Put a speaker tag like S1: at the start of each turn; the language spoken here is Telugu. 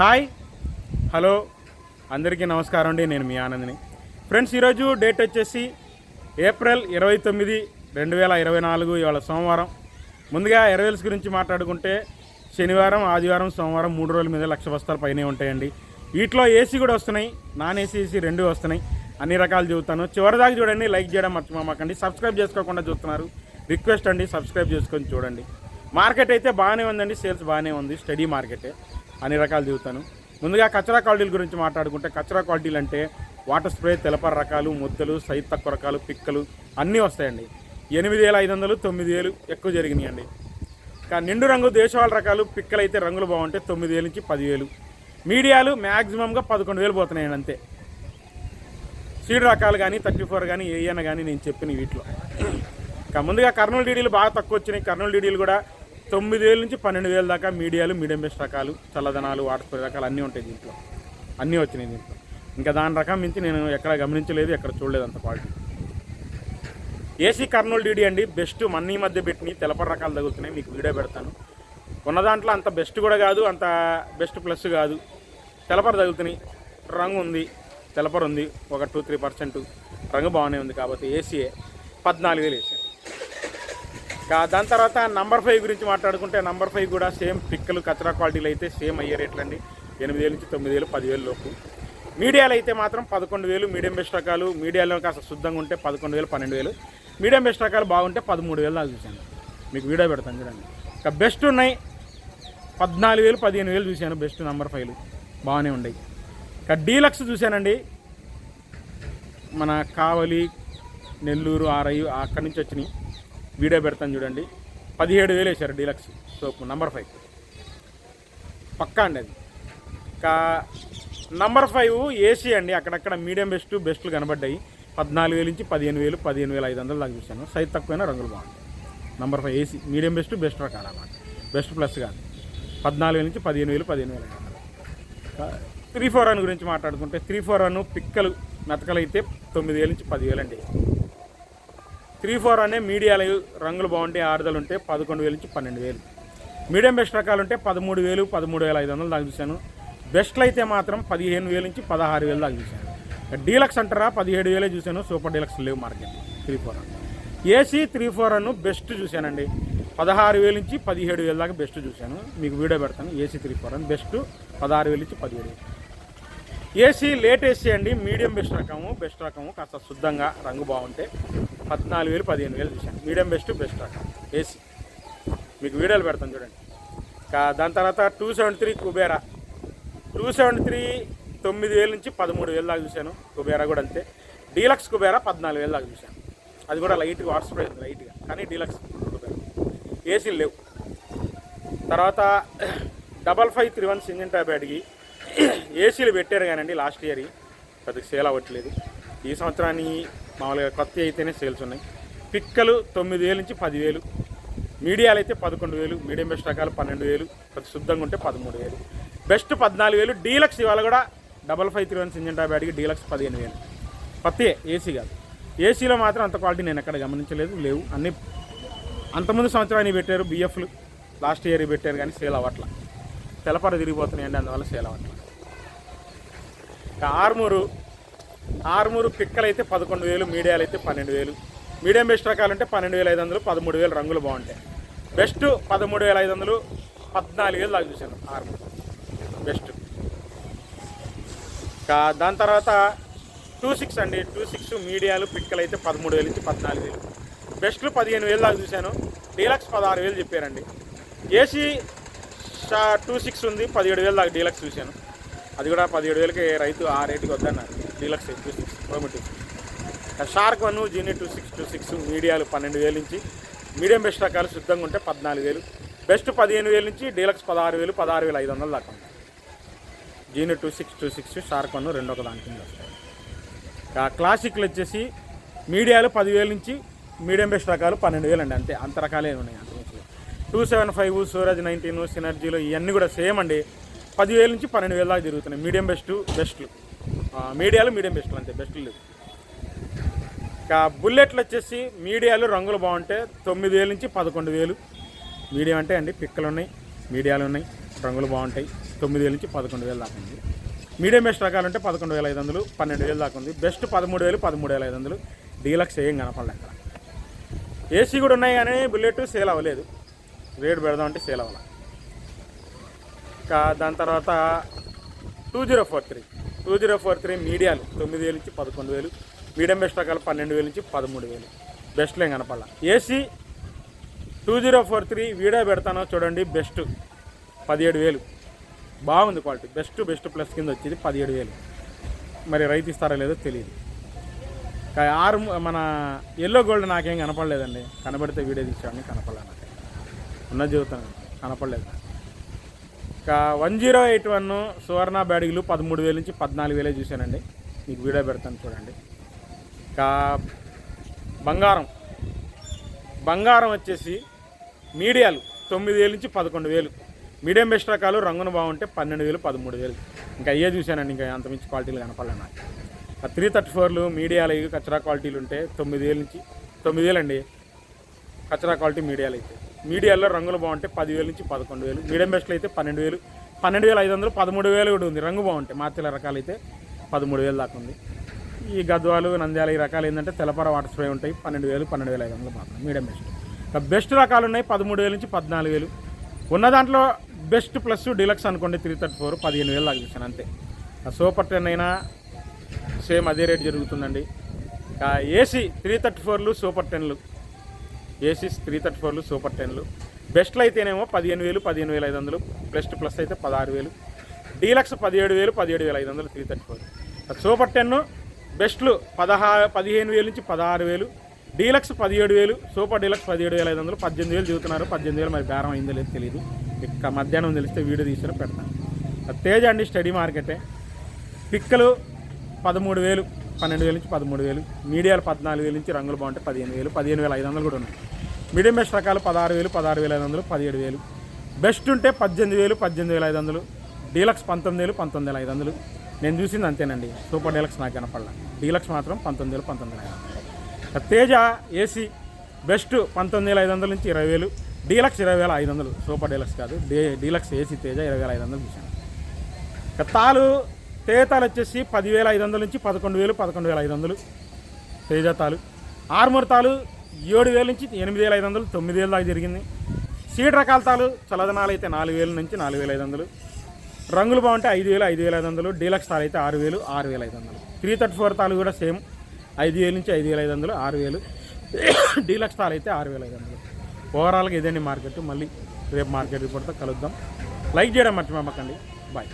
S1: హాయ్. హలో. అందరికీ నమస్కారం అండి. నేను మీ ఆనందిని. ఫ్రెండ్స్ ఈరోజు డేట్ వచ్చేసి ఏప్రిల్ ఇరవై తొమ్మిది రెండు వేల ఇరవై నాలుగు ఇవాళ సోమవారం. ముందుగా ఎరవేల్స్ గురించి మాట్లాడుకుంటే శనివారం ఆదివారం సోమవారం మూడు రోజుల మీద లక్ష బస్తాలు పైనే ఉంటాయండి. వీటిలో ఏసీ కూడా వస్తున్నాయి. నాన్ ఏసీ ఏసీ రెండు వస్తున్నాయి. అన్ని రకాలు చూస్తాను చివరిదాకా చూడండి. లైక్ చేయడం మర్చిపోమాకండి. సబ్స్క్రైబ్ చేసుకోకుండా చూస్తున్నారు. రిక్వెస్ట్ అండి. సబ్స్క్రైబ్ చేసుకొని చూడండి. మార్కెట్ అయితే బాగానే ఉందండి. సేల్స్ బాగానే ఉంది. స్టడీ మార్కెటే. అన్ని రకాలు దిగుతాను ముందుగా కచరా క్వాలిటీల గురించి మాట్లాడుకుంటే కచరా క్వాలిటీలు అంటే వాటర్ స్ప్రే తెలపర రకాలు ముద్దలు సైజ్ తక్కువ రకాలు పిక్కలు అన్నీ వస్తాయండి. ఎనిమిది వేల ఐదు వందలు తొమ్మిది వేలు ఎక్కువ జరిగినాయండి. ఇంకా నిండు రంగు దేశవాళ రకాలు పిక్కలు అయితే రంగులు బాగుంటాయి తొమ్మిది వేలు నుంచి పదివేలు మీడియాలు మ్యాక్సిమంగా పదకొండు వేలు పోతున్నాయండి అంతే. సీడ్ రకాలు కానీ థర్టీ ఫోర్ కానీ ఏఎన్ కానీ నేను చెప్పిన వీటిలో. ఇంకా ముందుగా కర్నూలు డీడీలు బాగా తక్కువ వచ్చినాయి. కర్నూలు డీడీలు కూడా తొమ్మిది వేల నుంచి పన్నెండు వేల దాకా మీడియాలు మీడియం బెస్ట్ రకాలు చల్లదనాలు వాటర్ స్ప్రే రకాలు అన్నీ ఉంటాయి దీంట్లో. అన్నీ వచ్చినాయి దీంట్లో. ఇంకా దాని రకం మించి నేను ఎక్కడ గమనించలేదు ఎక్కడ చూడలేదు అంత క్వాలిటీ. ఏసీ కర్నూలు డీడీ అండి బెస్ట్ మన్నీ మధ్య పెట్టిన తెలపర రకాలు తగులుతున్నాయి మీకు వీడియో పెడతాను. కొన్న దాంట్లో అంత బెస్ట్ కూడా కాదు అంత బెస్ట్ ప్లస్ కాదు. తెలపర తగులుతున్నాయి రంగు ఉంది తెలపర ఉంది ఒక టూ త్రీ పర్సెంట్ రంగు బాగానే ఉంది కాబట్టి ఏసీఏ పద్నాలుగు వేలు దాని తర్వాత నంబర్ ఫైవ్ గురించి మాట్లాడుకుంటే నంబర్ ఫైవ్ కూడా సేమ్ పిక్కలు కచరా క్వాలిటీలు అయితే సేమ్ అయ్యే రేట్లు అండి ఎనిమిది వేలు నుంచి తొమ్మిది వేలు పదివేలు లోపు. మీడియాలు అయితే మాత్రం పదకొండు వేలు మీడియం బెస్ట్ రకాలు. మీడియాలో కాస్త శుద్ధంగా ఉంటే పదకొండు వేలు పన్నెండు వేలు. మీడియం బెస్ట్ రకాలు బాగుంటే పదమూడు వేలు దాకా చూశాను. మీకు వీడియో పెడతాను చూడండి. ఇంకా బెస్ట్ ఉన్నాయి. పద్నాలుగు వేలు పదిహేను వేలు చూశాను బెస్ట్ నంబర్ ఫైవ్లు బాగానే ఉన్నాయి. ఇంకా డీలక్స్ చూశానండి. మన కావలి నెల్లూరు ఆర్ఐ అక్కడి నుంచి వచ్చినాయి. వీడియో పెడతాను చూడండి. పదిహేడు వేలు వేశారు డీలక్స్ సోపు నంబర్ ఫైవ్. పక్కా అండి అది. ఇంకా నంబర్ ఫైవ్ ఏసీ అండి. అక్కడక్కడ మీడియం బెస్ట్ బెస్ట్లు కనబడ్డాయి. పద్నాలుగు వేలు నుంచి పదిహేను వేలు పదిహేను వేల ఐదు వందలు దాకా చూశాను. సైజ్ తక్కువైనా రంగులు బాగుంటాయి number five AC medium best best రకాలు అన్నమాట. బెస్ట్ ప్లస్ కాదు. పద్నాలుగు వేల నుంచి పదిహేను వేలు పదిహేను వేల ఐదు వందలు. త్రీ ఫోర్ వన్ గురించి మాట్లాడుకుంటే త్రీ ఫోర్ వన్ పిక్కలు మెతకలైతే తొమ్మిది వేల నుంచి పదివేలు అండి. త్రీ ఫోర్ అనే మీడియాలు రంగులు బాగుంటాయి ఆరుదలు ఉంటే పదకొండు వేల నుంచి పన్నెండు వేలు. మీడియం బెస్ట్ రకాలు ఉంటే పదమూడు వేలు పదమూడు వేల ఐదు వందలు దాకా చూశాను. బెస్ట్లు అయితే మాత్రం పదిహేను వేల నుంచి పదహారు వేలు దాకా చూశాను. డీలక్స్ అంటారా? పదిహేడు వేలే చూశాను సూపర్ డీలక్స్ లేవు మార్కెట్ త్రీ ఫోర్ అన్. ఏసీ త్రీ ఫోర్ అను బెస్ట్ చూశానండి. పదహారు వేల నుంచి పదిహేడు వేల దాకా బెస్ట్ చూశాను. మీకు వీడియో పెడతాను. ఏసీ త్రీ ఫోర్ అన్ బెస్ట్ పదహారు వేలు నుంచి పదిహేడు వేలు. ఏసీ లేట్ ఏసీ అండి మీడియం బెస్ట్ రకము బెస్ట్ రకము కాస్త శుద్ధంగా రంగు బాగుంటే. పద్నాలుగు వేలు పదిహేను వేలు చూశాను. మీడియం బెస్ట్ బెస్ట్ రకం ఏసీ మీకు వీడియోలు పెడతాను చూడండి. దాని తర్వాత two seventy three Kubera. Two seventy three తొమ్మిది వేల నుంచి పదమూడు వేలు దాకా చూశాను. కుబేరా కూడా అంతే. డీలక్స్ కుబేరా పద్నాలుగు వేలు దాకా చూశాను. అది కూడా లైట్గా వాటర్ స్ప్రే లైట్గా. కానీ డీలక్స్ కుబేరా. ఏసీలు లేవు. తర్వాత double five three one single tab అడిగి ఏసీలు పెట్టారు కానండి లాస్ట్ ఇయర్. పెద్ద సేల్ అవ్వట్లేదు. ఈ సంవత్సరాన్ని మామూలుగా కొత్త అయితేనే సేల్స్ ఉన్నాయి. పిక్కలు తొమ్మిది వేలు నుంచి పదివేలు. మీడియాలు అయితే పదకొండు వేలు మీడియం బెస్ట్ రకాలు పన్నెండు వేలు ప్రతి శుద్ధంగా ఉంటే పదమూడు వేలు. బెస్ట్ పద్నాలుగు వేలు డీలక్స్ ఇవాళ కూడా డబల్ ఫైవ్ త్రీ వన్ సింజన్ టాబ్ అడిగి డీలక్స్ పదిహేను వేలు. కొత్త ఏసీ కాదు. ఏసీలో మాత్రం అంత క్వాలిటీ నేను ఎక్కడ గమనించలేదు లేవు. అన్ని అంతకుముందు సంవత్సరాన్ని పెట్టారు బిఎఫ్లు. లాస్ట్ ఇయర్ పెట్టారు కానీ సేల్ అవ్వట్ల. తెలపర తిరిగిపోతున్నాయండి అందువల్ల సేల్ అవ్వట్ల. ఆర్మూరు ఆరుమూరు పిక్కలు అయితే పదకొండు వేలు మీడియాలు అయితే పన్నెండు వేలు. మీడియం బెస్ట్ రకాలు అంటే పన్నెండు వేల ఐదు వందలు పదమూడు వేలు రంగులు బాగుంటాయి. బెస్ట్ పదమూడు వేల ఐదు వందలు పద్నాలుగు వేలు దాకా చూశాను ఆరుమూరు. బెస్ట్. ఇంకా దాని తర్వాత టూ సిక్స్ అండి టూ సిక్స్ మీడియాలు పిక్కలు అయితే పదమూడు వేలు నుంచి పద్నాలుగు వేలు. బెస్ట్లు పదిహేను వేలు దాకా చూశాను. డీలక్స్ పదహారు వేలు చెప్పారండి. ఏసీ టూ సిక్స్ ఉంది పదిహేడు వేలు దాకా డీలక్స్ చూశాను. అది కూడా పదిహేడు వేలకి రైతు ఆ రేటుకి వద్దన్నారు. Deluxe two. Six shark one genie two six two six మీడియాలు పన్నెండు వేలు నుంచి మీడియం బెస్ట్ రకాలు శుద్ధంగా ఉంటే పద్నాలుగు వేలు బెస్ట్ పదిహేను వేలు నుంచి డీలక్స్ పదహారు వేలు పదహారు వేల ఐదు వందలు దాకా ఉంది genie two six two six shark one రెండు ఒక దాని కింద వస్తాయి. క్లాసిక్లు వచ్చేసి మీడియాలు పదివేల నుంచి మీడియం బెస్ట్ రకాలు పన్నెండు వేలు అండి అంతే. అంత రకాలే ఉన్నాయి అంత two seven five Suraj nineteen సినర్జీలో ఇవన్నీ కూడా సేమ్ అండి. పదివేల నుంచి పన్నెండు వేల దాకా తిరుగుతున్నాయి. మీడియం బెస్ట్ బెస్ట్లు. మీడియాలు మీడియం బెస్ట్లు అంతే బెస్ట్లు లేవు ఇంకా బుల్లెట్లు వచ్చేసి మీడియాలు రంగులు బాగుంటే తొమ్మిది వేల నుంచి పదకొండు వేలు. మీడియం అంటే అండి పిక్కలు ఉన్నాయి మీడియాలు ఉన్నాయి రంగులు బాగుంటాయి. తొమ్మిది వేల నుంచి పదకొండు వేలు దాకా ఉంది. మీడియం బెస్ట్ రకాలు అంటే పదకొండు వేల ఐదు వందలు పన్నెండు వేలు దాకా ఉంది. బెస్ట్ పదమూడు వేలు పదమూడు వేల ఐదు వందలు. డీలక్స్ ఏం కనపడలే అక్కడ. ఏసీ కూడా ఉన్నాయి కానీ బుల్లెట్ సేల్ అవ్వలేదు. రేటు పెడదామంటే సేల్ అవ్వాలి. ఇంకా దాని తర్వాత two zero four three. Two zero four three మీడియాలు తొమ్మిది వేలు నుంచి పదకొండు వేలు. మీడియం బెస్ట్ రకాలు పన్నెండు వేలు నుంచి పదమూడు వేలు. బెస్ట్లో ఏం కనపడాల. AC two zero four three video పెడతానో చూడండి బెస్ట్ పదిహేడు వేలు. బాగుంది క్వాలిటీ. బెస్ట్ బెస్ట్ ప్లస్ కింద వచ్చేది పదిహేడు వేలు. మరి రైతు ఇస్తారో లేదో తెలియదు. ఆరు మన ఎల్లో గోల్డ్ నాకేం కనపడలేదండి. కనబడితే వీడియో తీసామని కనపడలేదు నాకు ఉన్న జీవితం కనపడలేదు. ఇంకా one zero eight one Suvarna బ్యాడిగులు పదమూడు వేల నుంచి పద్నాలుగు వేలే చూశానండి. మీకు వీడియో పెడతాను చూడండి. ఇంకా బంగారం. బంగారం వచ్చేసి మీడియాలు తొమ్మిది వేలు నుంచి పదకొండు వేలు. మీడియం బెస్ట్ రకాలు రంగును బాగుంటే పన్నెండు వేలు పదమూడు వేలు. ఇంకా అయ్యే చూశానండి ఇంకా అంతమించి క్వాలిటీలు కనపడలే నాకు. ఆ త్రీ థర్టీ ఫోర్లు మీడియాలు కచ్చరా కచరా క్వాలిటీలు ఉంటే తొమ్మిది వేలు నుంచి తొమ్మిది వేలు అండి కచరా క్వాలిటీ మీడియాలు అయితే. మీడియాలో రంగులు బాగుంటే పదివేలు నుంచి పదకొండు వేలు మీడియం బెస్ట్లో అయితే పన్నెండు వేలు పన్నెండు వేల ఐదు వందలు పదమూడు వేలు కూడా ఉంది. రంగు బాగుంటాయి. మార్చిల రకాలు అయితే పదమూడు వేలు దాకా ఉంది. ఈ గద్వాలు నంద్యాల ఈ రకాలు ఏంటంటే తెల్లపర వాటర్ స్ప్రే ఉంటాయి. పన్నెండు వేలు పన్నెండు వేల ఐదు వందలు మాత్రం మీడియం బెస్ట్ బెస్ట్ రకాలు ఉన్నాయి. పదమూడు వేల నుంచి పద్నాలుగు వేలు ఉన్న దాంట్లో బెస్ట్ ప్లస్ డీలక్స్ అనుకోండి త్రీ థర్టీ ఫోర్ పదిహేను వేలు దాకా చూసాను అంతే. ఆ సూపర్ టెన్ అయినా సేమ్ అదే రేట్ జరుగుతుందండి. ఏసీ త్రీ థర్టీ ఫోర్లు సూపర్ టెన్లు. ఏసీస్ త్రీ థర్టీ ఫోర్లు సూపర్ టెన్లు బెస్ట్లో అయితేనేమో పదిహేను వేలు పదిహేను వేల ఐదు వందలు. బెస్ట్ ప్లస్ అయితే పదహారు వేలు. డీలక్స్ పదిహేడు వేలు పదిహేడు వేల ఐదు వందలు three thirty four super ten బెస్ట్లు పదహా పదిహేను వేలు నుంచి పదహారు వేలు. డీలక్స్ పదిహేడు వేలు సూపర్ డీలక్స్ పదిహేడు వేల ఐదు వందలు. పద్దెనిమిది వేలు చెబుతున్నారు పద్దెనిమిది వేలు మరి బేరం అయిందో లేదు తెలియదు ఇక మధ్యాహ్నం తెలిస్తే వీడియో తీసుకుని పెడతాను. తేజ అండి స్టడీ మార్కెటే. పిక్కలు పదమూడు వేలు పన్నెండు వేల నుంచి పదమూడు వేలు. మీడియాలు పద్నాలుగు వేల నుంచి రంగులు బాగుంటే పదిహేను వేలు పదిహేను వేల ఐదు వందలు కూడా ఉన్నాయి. మీడియం బెస్ట్ రకాలు పదహారు వేలు పదహారు వేల ఐదు వందలు పదిహేడు వేలు. బెస్ట్ ఉంటే పద్దెనిమిది వేలు పద్దెనిమిది వేల ఐదు వందలు. డీలక్స్ పంతొమ్మిది వేలు పంతొమ్మిది వేల ఐదు వందలు. నేను చూసింది అంతేనండి. సూపర్ డీలక్స్ నాకు కనపడలా. డీలక్స్ మాత్రం పంతొమ్మిది వేలు పంతొమ్మిది వేల ఐదు వందలు. తేజ ఏసీ బెస్ట్ పంతొమ్మిది వేల ఐదు వందల నుంచి ఇరవై వేలు. డీలక్స్ ఇరవై వేల ఐదు వందలు. సూపర్ డీలక్స్ కాదు. డే డీలక్స్ ఏసీ తేజ ఇరవై వేల ఐదు వందలు చూశాను. తాలు తేతాలు వచ్చేసి పదివేల ఐదు వందల నుంచి పదకొండు వేలు పదకొండు వేల ఐదు వందలు. తేజ తాలు. ఆర్మూర్ తాలు ఏడు వేల నుంచి ఎనిమిది వేల ఐదు వందలు తొమ్మిది వేల దాకా జరిగింది. సీడ్ రకాల తాలు చల్లదనాలు అయితే నాలుగు వేల నుంచి నాలుగు వేల ఐదు వందలు రంగులు బాగుంటే ఐదు వేలు ఐదు వేల ఐదు వందలు డీలక్స్ తాలు అయితే ఆరు వేలు ఆరు వేల ఐదు వందలు త్రీ థర్టీ ఫోర్ తాలు కూడా సేమ్. ఐదు వేల నుంచి ఐదు వేల ఐదు వందలు ఆరు వేలు డీలక్స్ తాలు అయితే ఆరు వేల ఐదు వందలు ఓవరాల్గా ఇదండి మార్కెట్. మళ్ళీ రేపు మార్కెట్ రిపోర్ట్తో కలుద్దాం. లైక్ చేయడం మర్చిపోమ్మకండి బాయ్.